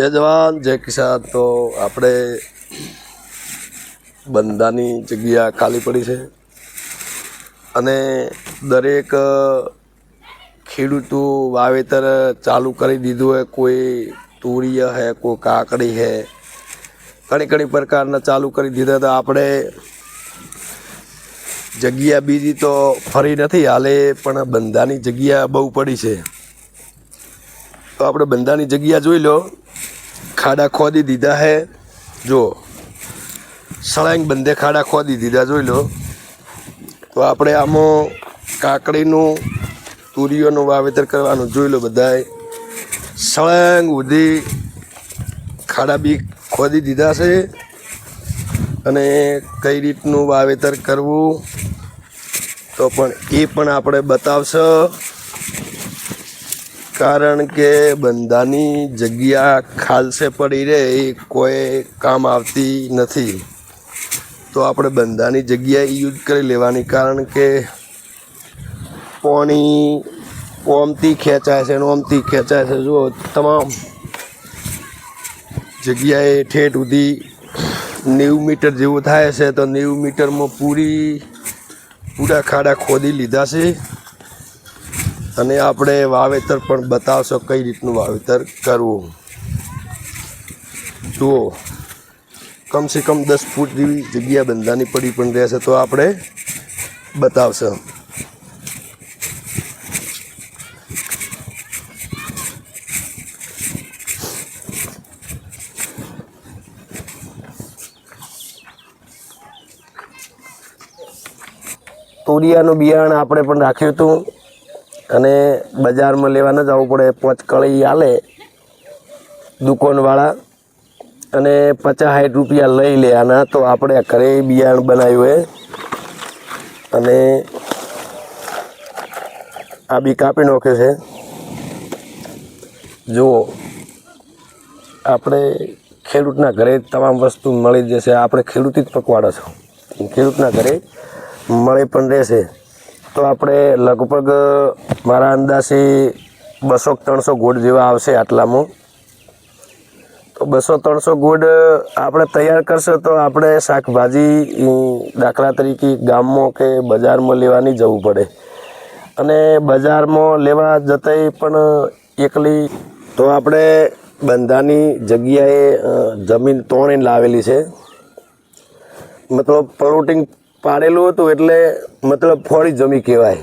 જય જવાન જય કિસાન. તો આપણે બંધાની જગ્યા ખાલી પડી છે અને દરેક ખેડૂતું વાવેતર ચાલુ કરી દીધું હોય, કોઈ તુરીય હે, કોઈ કાકડી હે, ઘણી ઘણી પ્રકારના ચાલુ કરી દીધા તો આપણે જગ્યા બીજી તો ફરી નથી, હાલે પણ બંધાની જગ્યા બહુ પડી છે. તો આપણે બંધાની જગ્યા જોઈ લો. ખાડા ખોદી દીધા હે. જો, સળંગ બંધે ખાડા ખોદી દીધા, જોઈ લો. તો આપણે આમાં કાકડીનું, તુરીઓનું વાવેતર કરવાનું, જોઈ લો બધાય. સળંગ ઉધી ખાડા બી ખોદી દીધા છે. અને કઈ રીતનું વાવેતર કરવું, તો પણ એ પણ આપણે બતાવશે. કારણ કે બંધાની જગ્યા ખાલસે પડી રહે, એ કોઈ કામ આવતી નથી. તો આપણે બંધાની જગ્યા યુઝ કરી લેવાની, કારણ કે પોણી ઓમથી ખેંચાય છે અને ઓમથી ખેંચાય છે. જુઓ, તમામ જગ્યાએ ઠેઠ સુધી નેવું મીટર જેવું થાય છે, તો નેવું મીટરમાં પૂરી, પૂરા ખાડા ખોદી લીધા છે. અને આપણે વાવેતર પણ બતાવશો કઈ રીતનું વાવેતર કરવું. જુઓ, કમસે કમ દસ ફૂટ જેવી જગ્યા બંધાની પડી પણ રહેશે તો આપણે બતાવશે. તોરિયાનું બિયારણ આપણે પણ રાખ્યું હતું. અને બજારમાં લેવા ન જવું પડે. પચકળી આલે દુકાનવાળા અને પચાસ સાઠ રૂપિયા લઈ લે આના. તો આપણે ઘરે બિયારણ બનાવ્યું એ અને આ બી કાપી નાખે છે. જુઓ, આપણે ખેડૂતના ઘરે તમામ વસ્તુ મળી જશે. આપણે ખેડૂતી જ પકવાડો છો. ખેડૂતના ઘરે મળે પણ રહેશે. તો આપણે લગભગ મારા અંદાજે બસો ત્રણસો ગોળ જેવા આવશે આટલામાં. તો બસો ત્રણસો ગોળ આપણે તૈયાર કરશે તો આપણે શાકભાજી દાખલા તરીકે ગામમાં કે બજારમાં લેવાની જવું પડે. અને બજારમાં લેવા જતાંય પણ એકલી તો આપણે બંધાની જગ્યાએ જમીન તોણીને લાવેલી છે. મતલબ પ્લોટિંગ પાડેલું હતું એટલે મતલબ ફોડી જમી કહેવાય.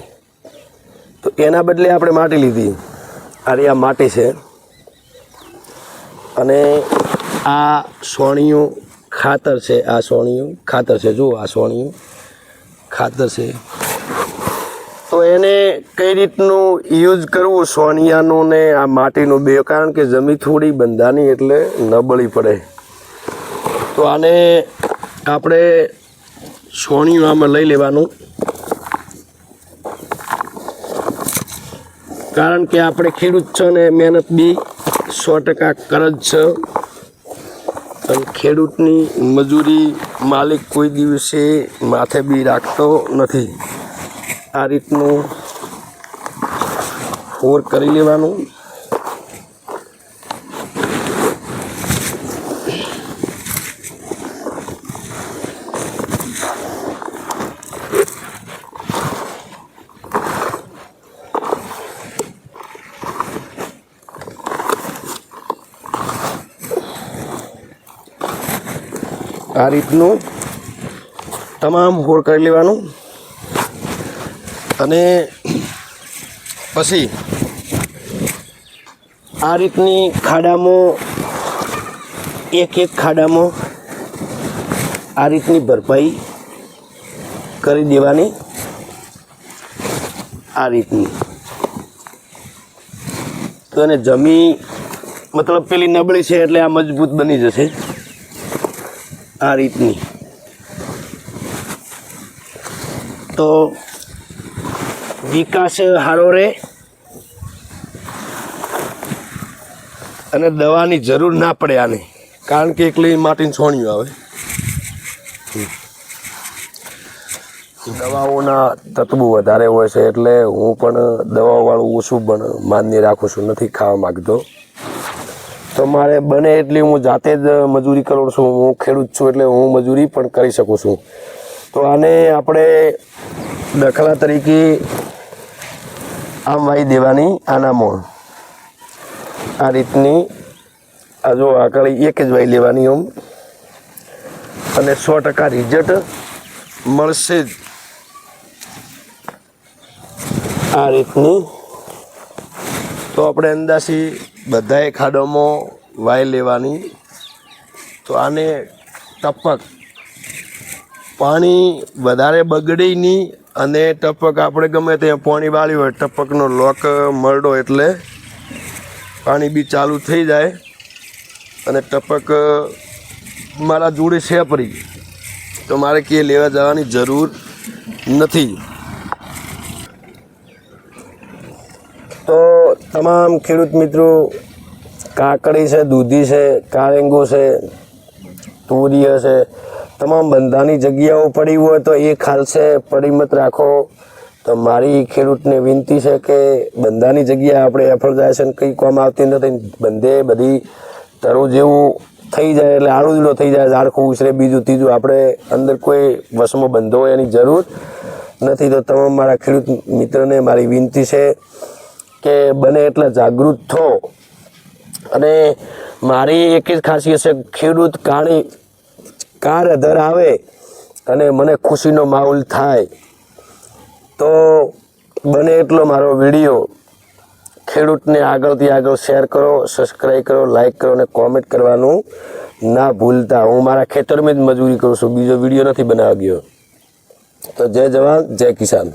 તો એના બદલે આપણે માટી લીધી. અરે આ માટી છે. અને આ સોણિયું ખાતર છે, આ સોણિયું ખાતર છે, જુઓ આ સોણિયું ખાતર છે. તો એને કઈ રીતનું યુઝ કરવું સોનિયાનું ને આ માટીનું બે? કારણ કે જમીન થોડી બંધાની એટલે નબળી પડે. તો આને આપણે સોણિયું આમાં લઈ લેવાનું. કારણ કે આપણે ખેડૂત છે ને મહેનત બી સો ટકા કરજ છે. અને ખેડૂતની મજૂરી માલિક કોઈ દિવસે માથે બી રાખતો નથી. આ રીતનું ફોર કરી લેવાનું. આ રીતનું તમામ હોળ કરી લેવાનું. અને પછી આ રીતની ખાડામાં એક એક ખાડામાં આ રીતની ભરપાઈ કરી દેવાની. આ રીતની. તો જમી, મતલબ પેલી નબળી છે એટલે આ મજબૂત બની જશે. આ રીતની. તો વિકાસ સારો રહે અને દવાની જરૂર ના પડે આને. કારણ કે એકલી માટીને છોણ્યું આવે. દવાઓના તત્વો વધારે હોય છે એટલે હું પણ દવાવાળું ઓછું પણ માન્ય રાખું છું. નથી ખાવા માગતો. તો મારે બને એટલી હું જાતે જ મજૂરી કરું છું. હું ખેડૂત છું એટલે હું મજૂરી પણ કરી શકું છું. તો આને આપણે દાખલા તરીકે આમ વાઈ દેવાની આના મોણ. આ રીતની આ જો આગળ એક જ વાઈ લેવાની આમ અને સો ટકા રિઝલ્ટ મળશે જ. આ રીતની. તો આપણે અંદાસી બધાએ ખાડોમાં વાય લેવાની. તો આને ટપક. પાણી વધારે બગડે નહીં અને ટપક આપણે ગમે ત્યાં પાણી વાળ્યું હોય, ટપકનો લોક મરડો એટલે પાણી બી ચાલુ થઈ જાય અને ટપક મારા જોડે છે પરી તો મારે ક્યાંય લેવા જવાની જરૂર નથી. તો તમામ ખેડૂત મિત્રો, કાકડી છે, દૂધી છે કારેંગો છે, તુરિય છે, તમામ બંધાની જગ્યાઓ પડી હોય તો એ ખાલશે પડીમત રાખો. તો મારી ખેડૂતને વિનંતી છે કે બંધાની જગ્યા આપણે એફળદાયસન કંઈ કામ આવતી નથી, બંધે બધી તરો જેવું થઈ જાય એટલે આળુદલો થઈ જાય, ઝાડખું ઉછરે, બીજું ત્રીજું આપણે અંદર કોઈ વસમાં બંધો હોય એની જરૂર નથી. તો તમામ મારા ખેડૂત મિત્રને મારી વિનંતી છે કે બને એટલા જાગૃત થો. અને મારી એક જ ખાસિયત છે, ખેડૂત કાણી કાર આવે અને મને ખુશીનો માહોલ થાય. તો બને એટલો મારો વીડિયો. ખેડૂતને આગળથી આગળ શેર કરો સબસ્ક્રાઈબ કરો લાઈક કરો અને કોમેન્ટ કરવાનું ના ભૂલતા. હું મારા ખેતરમાં જ મજૂરી કરું છું, બીજો વીડિયો નથી બનાવ્યો. તો જય જવાન, જય કિસાન.